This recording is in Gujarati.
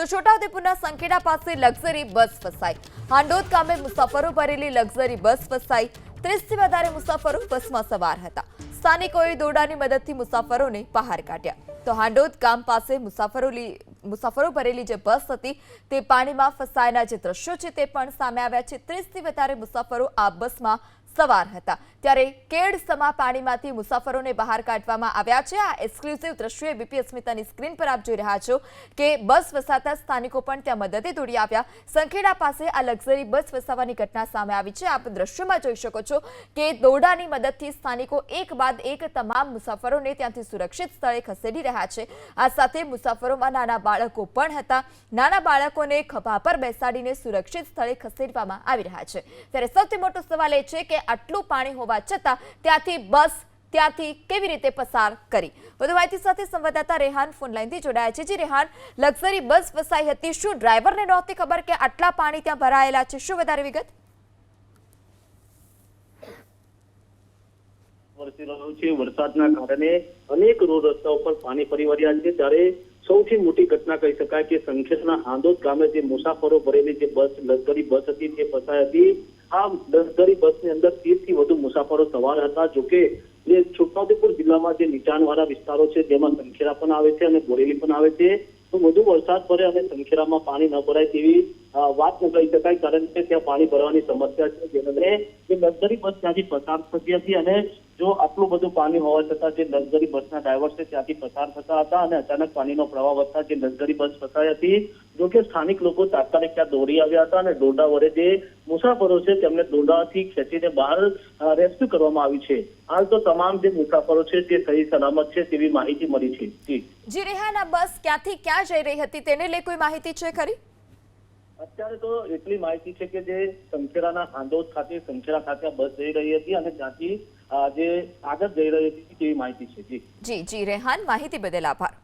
તો છોટાઉદેપુરના સંખેડા પાસે લક્ઝરી બસ ફસાઈ. હાંડોદ ગામે મુસાફરો ભરેલી લક્ઝરી બસ ફસાઈ. ત્રીસથી વધારે મુસાફરો બસમાં સવાર હતા. સ્થાનિકોએ દોરડાની મદદથી મુસાફરોને બહાર કાઢ્યા. તો હાંડોદ ગામ પાસે મુસાફરો મુસાફરો ભરેલી જે બસ હતી, તે પાણીમાં ફસાયેલા જે દ્રશ્યો છે તે પણ સામે આવ્યા છે. ત્રીસથી વધારે મુસાફરો આ બસમાં સવાર હતા. ત્યારે કેડ સમા પાણીમાંથી મુસાફરોને બહાર કાઢવામાં આવ્યા છે. આ એક્સક્લુઝિવ દ્રશ્યો બીપી અસ્મિતાની સ્ક્રીન પર આપ જોઈ રહ્યા છો કે બસ વસાતા સ્થાનિકો પણ ત્યાં મદદે દોડી આવ્યા. સંખેડા પાસે આ લક્ઝરી બસ વસાવાની ઘટના સામે આવી છે. આપ દ્રશ્યોમાં જોઈ શકો છો કે દોરડાની મદદથી સ્થાનિકો એક બાદ એક તમામ મુસાફરોને ત્યાંથી સુરક્ષિત સ્થળે ખસેડી રહ્યા છે. આ સાથે મુસાફરોમાં નાના બાળકો પણ હતા. નાના બાળકોને ખભા પર બેસાડીને સુરક્ષિત સ્થળે ખસેડવામાં આવી રહ્યા છે. ત્યારે સૌથી મોટો સવાલ એ છે કે આટલું પાણી હોવા છતાં ત્યાંથી બસ ત્યાંથી કેવી રીતે પસાર કરી? વધુ માહિતી સાથે સંવાદદાતા રેહાન ફોનલાઈનથી જોડાયા છે. જી રેહાન, લક્ઝરી બસ ફસાઈ હતી. શું ડ્રાઈવરને નહોતી ખબર કે આટલા પાણી ત્યાં ભરાયેલા છે? શું વધારે વિગત? વરસાદના કારણે અનેક રોડ રસ્તા ઉપર પાણી ફરી વળ્યા છે. ત્યારે સૌથી મોટી ઘટના કહી શકાય કે સંખેડના આંદોદ ગામે જે મુસાફરો ભરેલી જે બસ લશ્કરી બસ હતી, તે ફસાઈ હતી. આ દસદરી બસની અંદરથી વધુ મુસાફરો સવાર હતા જોકે જે છોટાઉદેપુર જિલ્લામાં જે નીચાણવાળા વિસ્તારો છે જેમાં સંખેડા પણ આવે છે અને બોરેલી પણ આવે છે. તો વધુ વરસાદ પડે અને સંખેડામાં પાણી ન ભરાય તેવી વાત ન કહી શકાય, કારણ કે ત્યાં પાણી ભરવાની સમસ્યા છે. જેને જે લક્ઝરી બસ ત્યાંથી પસાર થતી હતી અને જો આટલું બધું પાણી હોવા છતાં જે લક્ઝરી બસના ડ્રાઈવર છે, ત્યાંથી પસાર થતા હતા અને અચાનક પાણીનો પ્રવાહ વધતા જે લક્ઝરી બસ ફસાઈ હતી, જો કે સ્થાનિક લોકો તાત્કાલિક ત્યાં દોડી આવ્યા હતા અને દોરડા વડે જે મુસાફરો છે તેમને દોરડાથી ખેંચીને બહાર રેસ્ક્યુ કરવામાં આવી છે. હાલ તો તમામ જે મુસાફરો છે તે સહી સલામત છે તેવી માહિતી મળી છે. જી. જી રેહાન બસ ક્યાંથી ક્યાં જઈ રહી હતી તેને લઈ કોઈ માહિતી છે ખરી? અત્યારે તો એટલી માહિતી છે કે જે સંખેડાના આંદોદ ખાતે સંખેડા ખાતે બસ જઈ રહી હતી અને ત્યાંથી જે આગળ જઈ રહી હતી તેવી માહિતી છે. જી. જી જી રેહાન માહિતી બદલ આભાર.